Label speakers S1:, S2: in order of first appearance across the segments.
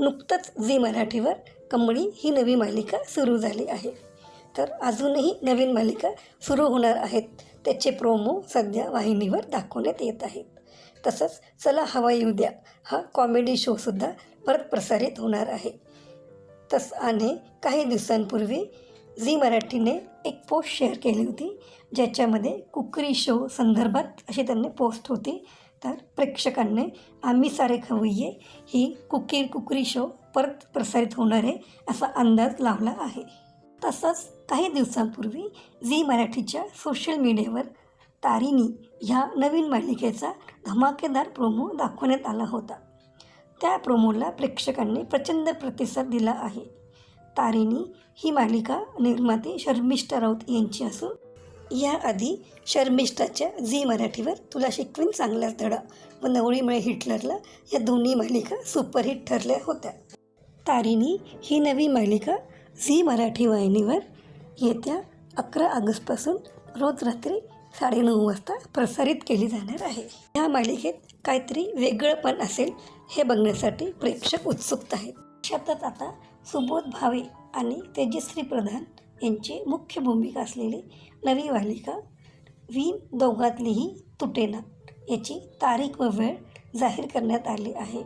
S1: नुकतंच झी मराठीवर कमळी ही नवी मालिका सुरू झाली आहे. तर अजूनही नवीन मालिका सुरू होणार आहेत. त्याचे प्रोमो सध्या वाहिनीवर दाखवण्यात येत आहेत. तसंच चला हवा येऊ द्या हा कॉमेडी शोसुद्धा परत प्रसारित होणार आहे. तस आणि काही दिवसांपूर्वी झी मराठीने एक पोस्ट शेअर केली होती ज्याच्यामध्ये कुकरी शो संदर्भात अशी त्यांनी पोस्ट होती. तर प्रेक्षकांनी आम्ही सारे खवय्ये ही कुकीर कुकरी शो परत प्रसारित होणार आहे असा अंदाज लावला आहे. तसंच काही दिवसांपूर्वी झी मराठीच्या सोशल मीडियावर तारिणी ह्या नवीन मालिकेचा धमाकेदार प्रोमो दाखवण्यात आला होता. त्या प्रोमोला प्रेक्षकांनी प्रचंड प्रतिसाद दिला आहे. तारिणी ही मालिका निर्माते शर्मिष्ठा राऊत यांची असून याआधी शर्मिष्ठाच्या झी मराठीवर तुला शिकवीन चांगलाच धडा. व नवळीमुळे हिटलरला या दोन्ही मालिका सुपरहिट ठरल्या होत्या. तारिणी ही नवी मालिका झी मराठी वाहिनीवर येत्या अकरा ऑगस्टपासून रोज रात्री साडेनऊ वाजता प्रसारित केली जाणार आहे. या मालिकेत काहीतरी वेगळं पण असेल हे बघण्यासाठी प्रेक्षक उत्सुक आहेत. शब्दात आता सुबोध भावे आणि तेजश्री प्रधान यांची मुख्य भूमिका असलेली नवी मालिका वीण दोघातलीही तुटेना याची तारीख व वेळ जाहीर करण्यात आली आहे.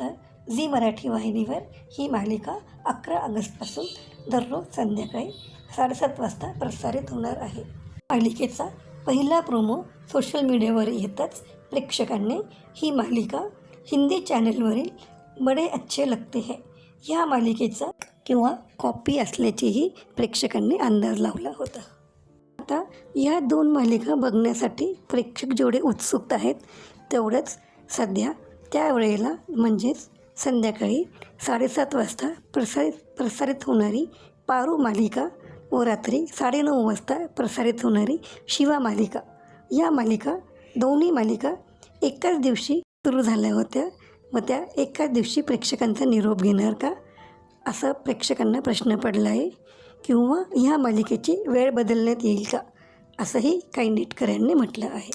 S1: तर झी मराठी वाहिनीवर ही मालिका अकरा ऑगस्टपासून दररोज संध्याकाळी साडेसात वाजता प्रसारित होणार आहे. मालिकेचा पहिला प्रोमो सोशल मीडियावर येताच प्रेक्षकांनी ही मालिका हिंदी चॅनलवरील बडे अच्छे लगते है. ह्या मालिकेचा किंवा कॉपी असल्याचीही प्रेक्षकांनी अंदाज लावला होता. आता या दोन मालिका बघण्यासाठी प्रेक्षक जेवढे उत्सुक आहेत तेवढंच सध्या त्यावेळेला म्हणजेच संध्याकाळी साडेसात वाजता प्रसारित प्रसारित होणारी पारू मालिका व रात्री साडेनऊ वाजता प्रसारित होणारी शिवा मालिका. या मालिका दोन्ही मालिका एकाच दिवशी सुरू झाल्या होत्या. व त्या एकाच दिवशी प्रेक्षकांचा निरोप घेणार का? असा प्रेक्षकांना प्रश्न पडला आहे किंवा ह्या मालिकेची वेळ बदलण्यात येईल का? असंही काही नेटकऱ्यांनी म्हटलं आहे.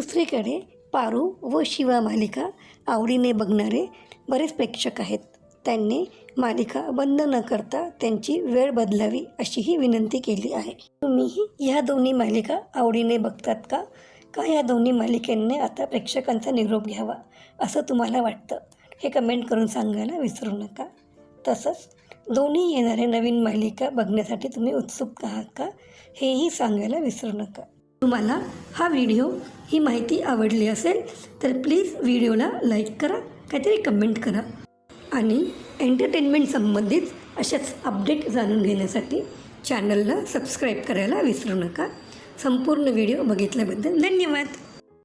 S1: दुसरीकडे पारू व शिवा मालिका आवडीने बघणारे बरेच प्रेक्षक आहेत. त्यांनी मालिका बंद न करता त्यांची वेळ बदलावी अशीही विनंती केली आहे. तुम्हीही ह्या दोन्ही मालिका आवडीने बघतात का? का या दोन्ही मालिकेने आता प्रेक्षकांचा निरोप घ्यावा? असं तुम्हाला वाटतं? हे कमेंट करून सांगायला विसरू नका. तसंच दोन्ही येणाऱ्या नवीन मालिका बघण्यासाठी तुम्ही उत्सुक आहात का? हेही सांगायला विसरू नका. तुम्हाला हा व्हिडिओ ही माहिती आवडली असेल तर प्लीज व्हिडिओला लाईक करा काहीतरी कमेंट करा. आणि एंटरटेनमेंट संबंधित अशाच अपडेट जाणून घेण्यासाठी चॅनलला सबस्क्राईब करायला विसरू नका. संपूर्ण व्हिडिओ बघितल्याबद्दल धन्यवाद.